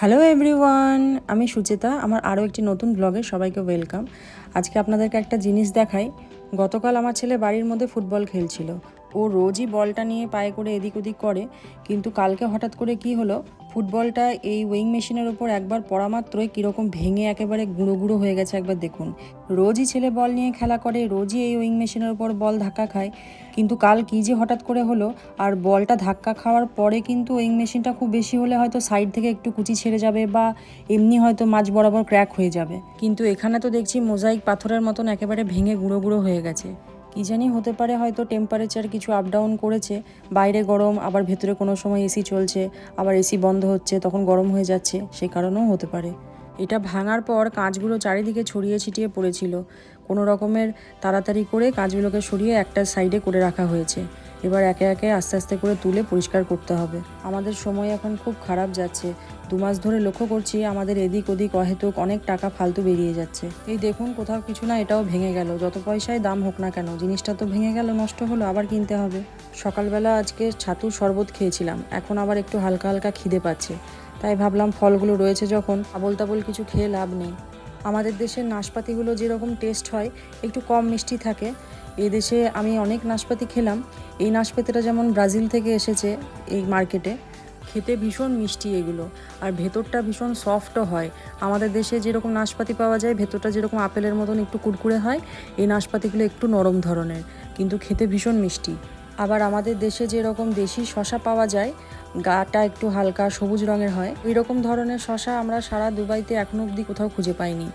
Hello everyone আমি সুচেতা, আমার আরও একটি নতুন ব্লগে সবাইকে ওয়েলকাম আজকে আপনাদেরকে একটা জিনিস দেখাই। গতকাল আমার ছেলে বাড়ির মধ্যে ফুটবল খেলছিল। ও রোজই বলটা নিয়ে পায়ে করে এদিক ওদিক করে, কিন্তু কালকে হঠাৎ করে কি হলো? ফুটবলটা এই ওয়িং মেশিনের ওপর একবার পড়া মাত্রই কীরকম ভেঙে একেবারে গুঁড়ো গুঁড়ো হয়ে গেছে একবার দেখুন। রোজই ছেলে বল নিয়ে খেলা করে, রোজই এই ওয়িং মেশিনের ওপর বল ধাক্কা খায়, কিন্তু কাল কী যে হঠাৎ করে হলো? আর বলটা ধাক্কা খাওয়ার পরে কিন্তু ওয়িং মেশিনটা খুব বেশি হলে হয়তো সাইড থেকে একটু কুচি ছেড়ে যাবে বা এমনি হয়তো মাঝ বরাবর ক্র্যাক হয়ে যাবে। কিন্তু এখানে তো দেখছি মোজাইক পাথরের মতন একেবারে ভেঙে গুঁড়ো গুঁড়ো হয়ে গেছে। কি জানি হতে পারে হয়তো টেম্পারেচার কিছু আপ ডাউন করেছে, বাইরে গরম, আবার ভেতরে কোনো সময় এসি চলছে, আবার এসি বন্ধ হচ্ছে, তখন গরম হয়ে যাচ্ছে সেই কারণেও হতে পারে। এটা ভাঙার পর কাঁচগুলো চারিদিকে ছড়িয়ে ছিটিয়ে পড়েছিল। কোনো রকমের তাড়াতাড়ি করে কাঁচগুলোকে সরিয়ে একটা সাইডে করে রাখা হয়েছে। এবার একে একে আস্তে আস্তে করে তুলে পরিষ্কার করতে হবে। আমাদের সময় এখন খুব খারাপ যাচ্ছে। দু মাস ধরে লক্ষ্য করছি আমাদের এদিক ওদিক অহেতুক অনেক টাকা ফালতু বেরিয়ে যাচ্ছে। এই দেখুন কোথাও কিছু না, এটাও ভেঙে গেল। যত পয়সায় দাম হোক না কেন, জিনিসটা তো ভেঙে গেল, নষ্ট হলো, আবার কিনতে হবে। সকালবেলা আজকে ছাতুর শরবত খেয়েছিলাম, এখন আবার একটু হালকা হালকা খিদে পাচ্ছে। তাই ভাবলাম ফলগুলো রয়েছে যখন আবল তাবল কিছু খেয়ে লাভ নেই। আমাদের দেশের নাশপাতিগুলো যেরকম টেস্ট হয়, একটু কম মিষ্টি থাকে। এই দেশে আমি অনেক নাশপাতি খেলাম। এই নাশপাতিটা যেমন ব্রাজিল থেকে এসেছে এই মার্কেটে, খেতে ভীষণ মিষ্টি এগুলো। আর ভেতরটা ভীষণ সফটও হয়। আমাদের দেশে যেরকম নাশপাতি পাওয়া যায়, ভেতরটা যেরকম আপেলের মতন একটু কুড়কুড়ে হয়, এই নাশপাতিগুলো একটু নরম ধরনের, কিন্তু খেতে ভীষণ মিষ্টি। আবার আমাদের দেশে যেরকম দেশি শশা পাওয়া যায়, গাটা একটু হালকা সবুজ রঙের হয় ওই রকম ধরনের শশা আমরা সারা দুবাইতে এখনও অবধি কোথাও খুঁজে পাইনি।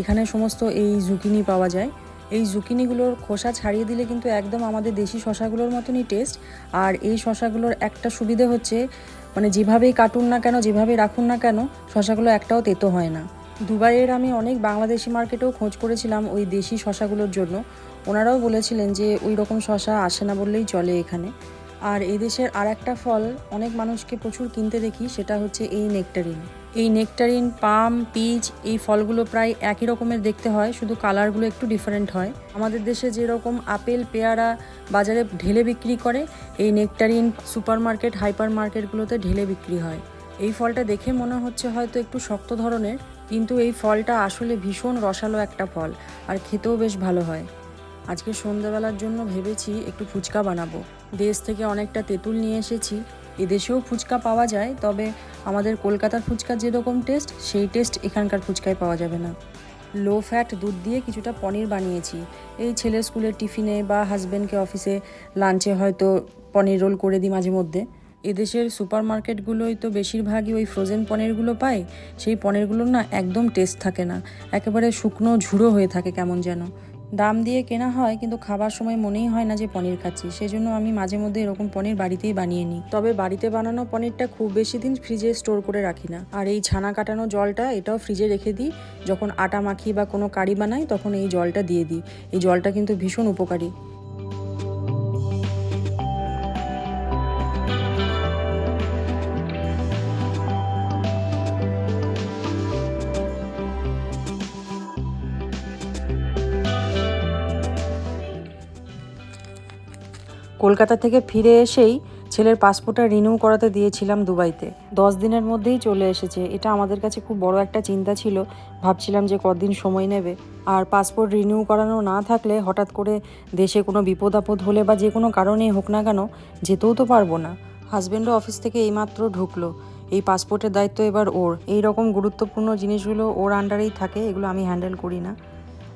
এখানে সমস্ত এই জুকিনি পাওয়া যায়। এই জুকিনিগুলোর খোসা ছাড়িয়ে দিলে কিন্তু একদম আমাদের দেশি শশাগুলোর মতনই টেস্ট আর এই শশাগুলোর একটা সুবিধে হচ্ছে মানে যেভাবেই কাটুন না কেন যেভাবে রাখুন না কেন শশাগুলো একটাও তেতো হয় না। দুবাইয়ের আমি অনেক বাংলাদেশি মার্কেটেও খোঁজ করেছিলাম ওই দেশি শশাগুলোর জন্য। ওনারাও বলেছিলেন যে ওই রকম শশা আসে না বললেই চলে এখানে। আর এই দেশের আর একটা ফল অনেক মানুষকে প্রচুর কিনতে দেখি, সেটা হচ্ছে এই নেকটারিন এই নেকটারিন পাম পিচ এই ফলগুলো প্রায় একই রকমের দেখতে হয়, শুধু কালারগুলো একটু ডিফারেন্ট হয়। আমাদের দেশে যেরকম আপেল, পেয়ারা বাজারে ঢেলে বিক্রি করে, এই নেকটারিন সুপার মার্কেট হাইপার মার্কেটগুলোতে ঢেলে বিক্রি হয়। এই ফলটা দেখে মনে হচ্ছে হয়তো একটু শক্ত ধরনের, কিন্তু এই ফলটা আসলে ভীষণ রসালো একটা ফল, আর খেতেও বেশ ভালো হয়। আজকে সন্ধ্যাবেলার জন্য ভেবেছি একটু ফুচকা বানাবো। দেশ থেকে অনেকটা তেঁতুল নিয়ে এসেছি। এদেশেও ফুচকা পাওয়া যায়, তবে আমাদের কলকাতার ফুচকার যেরকম টেস্ট, সেই টেস্ট এখানকার ফুচকায় পাওয়া যাবে না। লো ফ্যাট দুধ দিয়ে কিছুটা পনির বানিয়েছি। এই ছেলের স্কুলের টিফিনে বা হাজব্যান্ডকে অফিসে লাঞ্চে হয়তো পনির রোল করে দিই মাঝে মধ্যে। এদেশের সুপার মার্কেটগুলোই তো বেশিরভাগই ওই ফ্রোজেন পনিরগুলো পায় সেই পনিরগুলোর না একদম টেস্ট থাকে না। একেবারে শুকনো ঝুড়ো হয়ে থাকে কেমন যেন। দাম দিয়ে কেনা হয়, কিন্তু খাবার সময় মনেই হয় না যে পনির খাচ্ছি। সেজন্য আমি মাঝে মধ্যে এরকম পনির বাড়িতেই বানিয়ে নিই। তবে বাড়িতে বানানো পনিরটা খুব বেশি দিন ফ্রিজে স্টোর করে রাখি না। আর এই ছানা কাটানো জলটা এটাও ফ্রিজে রেখে দিই। যখন আটা মাখি বা কোনো কারি বানাই, তখন এই জলটা দিয়ে দিই। এই জলটা কিন্তু ভীষণ উপকারী। কলকাতা থেকে ফিরে এসেই ছেলের পাসপোর্টটা রিনিউ করাতে দিয়েছিলাম দুবাইতে। দশ দিনের মধ্যেই চলে এসেছে। এটা আমাদের কাছে খুব বড় একটা চিন্তা ছিল। ভাবছিলাম যে কদিন সময় নেবে। আর পাসপোর্ট রিনিউ করানো না থাকলে হঠাৎ করে দেশে কোনো বিপদ আপদ হলে বা যে কোনো কারণেই হোক না কেন যেতেও তো পারব না। হাজব্যান্ডও অফিস থেকে এইমাত্র ঢুকলো। এই পাসপোর্টের দায়িত্ব এবার ওর। এই রকম গুরুত্বপূর্ণ জিনিসগুলো ওর আন্ডারেই থাকে। এগুলো আমি হ্যান্ডেল করি না।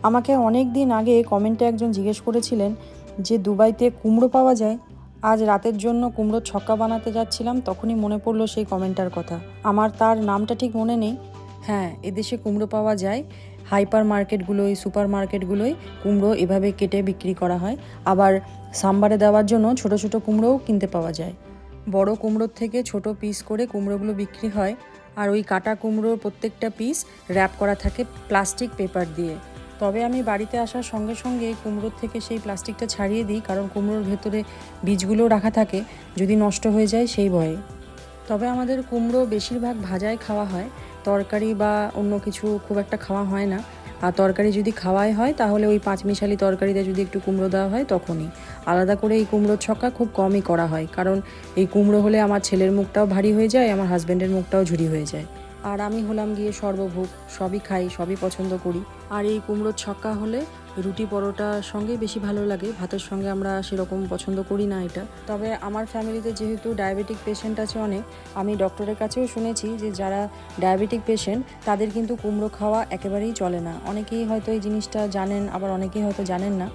আমাকে অনেক দিন আগে কমেন্টে একজন জিজ্ঞেস করেছিলেন যে দুবাইতে কুমড়ো পাওয়া যায়, আজ রাতের জন্য কুমড়ো ছক্কা বানাতে যাচ্ছিলাম, তখনই মনে পড়ল সেই কমেন্টার কথা। আমার তার নামটা ঠিক মনে নেই। হ্যাঁ এদেশে কুমড়ো পাওয়া যায়। হাইপার মার্কেটগুলোই সুপার মার্কেটগুলোই কুমড়ো এভাবে কেটে বিক্রি করা হয়। আবার সাম্বারে দেওয়ার জন্য ছোট ছোট কুমড়োও কিনতে পাওয়া যায়। বড় কুমড়োর থেকে ছোট পিস করে কুমড়োগুলো বিক্রি হয়। আর ওই কাটা কুমড়োর প্রত্যেকটা পিস র্যাপ করা থাকে প্লাস্টিক পেপার দিয়ে। তবে আমি বাড়িতে আসার সঙ্গে সঙ্গে কুমড়োর থেকে সেই প্লাস্টিকটা ছাড়িয়ে দিই, কারণ কুমড়োর ভেতরে বীজগুলো রাখা থাকে, যদি নষ্ট হয়ে যায় সেই ভয়ে। তবে আমাদের কুমড়ো বেশিরভাগ ভাজায় খাওয়া হয়, তরকারি বা অন্য কিছু খুব একটা খাওয়া হয় না। আর তরকারি যদি খাওয়াই হয়, তাহলে ওই পাঁচমিশালি তরকারিতে যদি একটু কুমড়ো দেওয়া হয়, তখনই। আলাদা করে এই কুমড়োর ছক্কা খুব কমই করা হয়, কারণ এই কুমড়ো হলে আমার ছেলের মুখটাও ভারী হয়ে যায়, আমার হাজব্যান্ডের মুখটাও ঝুরি হয়ে যায়। আর আমি হলাম গিয়ে সর্বভোগ, সবই খাই, সবই পছন্দ করি। আর এই কুমড়োর ছক্কা হলে রুটি পরোটার সঙ্গেই বেশি ভালো লাগে, ভাতের সঙ্গে আমরা সেরকম পছন্দ করি না এটা। তবে আমার ফ্যামিলিতে যেহেতু ডায়াবেটিক পেশেন্ট আছে অনেক, আমি ডক্টরের কাছেও শুনেছি যে যারা ডায়াবেটিক পেশেন্ট, তাদের কিন্তু কুমড়ো খাওয়া একেবারেই চলে না। অনেকেই হয়তো এই জিনিসটা জানেন, আবার অনেকেই হয়তো জানেন না।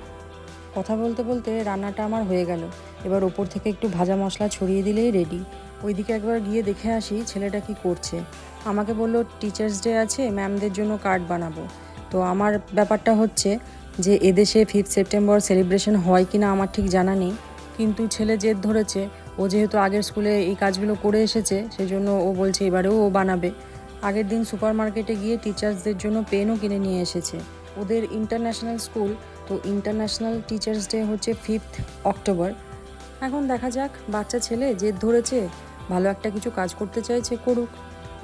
কথা বলতে বলতে রান্নাটা আমার হয়ে গেল। এবার ওপর থেকে একটু ভাজা মশলা ছড়িয়ে দিলেই রেডি ওইদিকে একবার গিয়ে দেখে আসি ছেলেটা কি করছে। আমাকে বলল টিচার্স ডে আছে ম্যামদের জন্য কার্ড বানাবো। তো আমার ব্যাপারটা হচ্ছে যে, এদেশে ফিফথ সেপ্টেম্বর সেলিব্রেশন হয় কি না আমার ঠিক জানা নেই। কিন্তু ছেলে জেদ ধরেছে, ও যেহেতু আগের স্কুলে এই কাজগুলো করে এসেছে, সেজন্য ও বলছে এবারেও ও বানাবে। আগের দিন সুপার মার্কেটে গিয়ে টিচার্সদের জন্য পেনও কিনে নিয়ে এসেছে। ওদের ইন্টারন্যাশনাল স্কুল তো ইন্টারন্যাশনাল টিচার্স ডে হচ্ছে ফিফথ অক্টোবর এখন দেখা যাক, বাচ্চা ছেলে জেদ ধরেছে ভালো একটা কিছু কাজ করতে চাইছে করুক।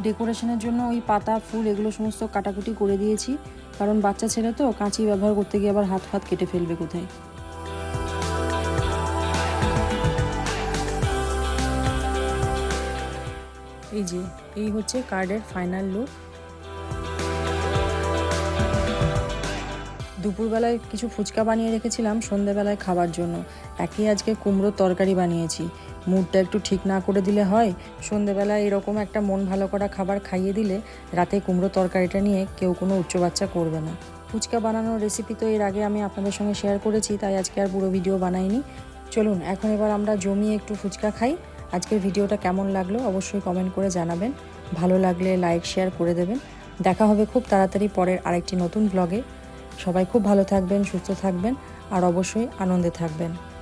ডেকোরেশনের জন্য ওই পাতা, ফুল এগুলো সমস্ত কাটাকুটি করে দিয়েছি। কারণ বাচ্চা ছেলে তো, কাঁচি ব্যবহার করতে গিয়ে আবার হাত ফাত কেটে ফেলবে কোথায়? এই যে, এই হচ্ছে কার্ডের ফাইনাল লুক দুপুরবেলায় কিছু ফুচকা বানিয়ে রেখেছিলাম সন্ধেবেলায় খাবার জন্য। একই আজকে কুমড়োর তরকারি বানিয়েছি। মুডটা একটু ঠিক না করে দিলে হয়, সন্ধেবেলায় এরকম একটা মন ভালো করা খাবার খাইয়ে দিলে রাতে কুমড়ো তরকারিটা নিয়ে কেউ কোনো উচ্চ বাচ্চা করবে না। ফুচকা বানানোর রেসিপি তো এর আগে আমি আপনাদের সঙ্গে শেয়ার করেছি, তাই আজকে আর পুরো ভিডিও বানাইনি। চলুন, এখন এবার আমরা জমিয়ে একটু ফুচকা খাই। আজকের ভিডিওটা কেমন লাগল অবশ্যই কমেন্ট করে জানাবেন। ভালো লাগলে লাইক শেয়ার করে দেবেন। দেখা হবে খুব তাড়াতাড়ি পরের আরেকটি নতুন ব্লগে সবাই খুব ভালো থাকবেন সুস্থ থাকবেন আর অবশ্যই আনন্দে থাকবেন।